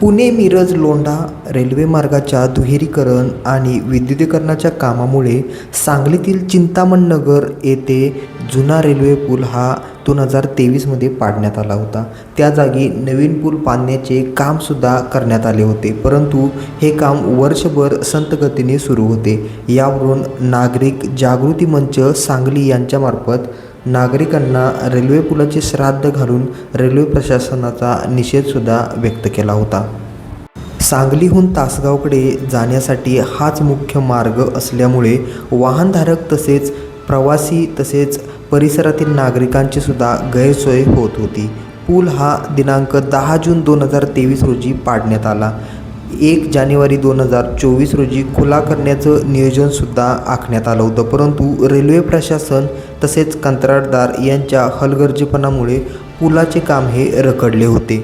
Pune Miraj Londa railway मार्गाच्या दुहेरीकरण आणि विद्युतीकरणाच्या कामामुळे सांगलीतील चिंतामण नगर येथे जुना रेल्वे पूल हा दोन हजार तेवीसमध्ये पाडण्यात आला होता. त्या जागी नवीन पूल बांधण्याचे कामसुद्धा करण्यात आले होते परंतु हे काम वर्षभर संत गतीने सुरू होते. यावरून नागरिक जागृती मंच सांगली यांच्यामार्फत नागरिकांना रेल्वे पुलाचे श्राद्ध घालून रेल्वे प्रशासनाचा निषेधसुद्धा व्यक्त केला होता. सांगलीहून तासगावकडे जाण्यासाठी हाच मुख्य मार्ग असल्यामुळे वाहनधारक तसेच प्रवासी तसेच परिसरातील नागरिकांची सुद्धा गैरसोय होत होती. पूल हा दिनांक दहा जून दोन हजार तेवीस रोजी पाडण्यात आला. एक जानेवारी दोन हजार चोवीस रोजी खुला करण्याचं नियोजनसुद्धा आखण्यात आलं होतं. परंतु रेल्वे प्रशासन तसेच कंत्राटदार यांच्या हलगर्जीपणामुळे पुलाचे काम हे रखडले होते.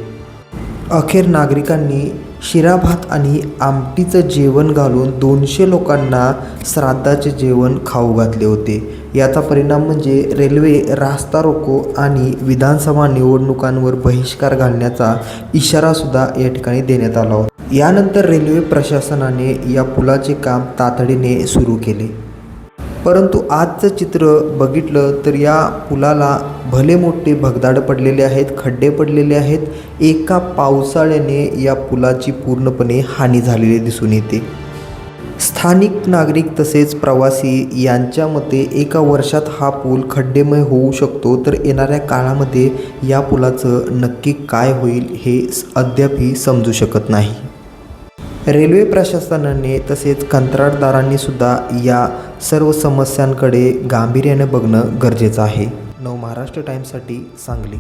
अखेर नागरिकांनी शिराभात आणि आमटीचं जेवण घालून दोनशे लोकांना श्राद्धाचे जेवण खाऊ घातले होते. याचा परिणाम म्हणजे रेल्वे रास्ता रोको आणि विधानसभा निवडणुकांवर बहिष्कार घालण्याचा इशारासुद्धा या ठिकाणी देण्यात आला होता. यानंतर रेल्वे प्रशासनाने या पुलाचे काम तातडीने सुरू केले. परंतु आजचं चित्र बघितलं तर या पुलाला भले मोठे भगदाड पडलेले आहेत खड्डे पडलेले आहेत एका पावसाळ्याने या पुलाची पूर्णपणे हानी झालेली दिसून येते. स्थानिक नागरिक तसेच प्रवासी यांच्या मते एका वर्षात हा पूल खड्डेमय होऊ शकतो तर येणाऱ्या काळामध्ये या पुलाचं नक्की काय होईल हे अद्यापही समजू शकत नाही. रेल्वे प्रशासनाने तसेच कंत्राटदारांनी सुद्धा या सर्व समस्यांकडे गांभीर्याने बघणं गरजेचं आहे. नव महाराष्ट्र टाईम्ससाठी सांगली.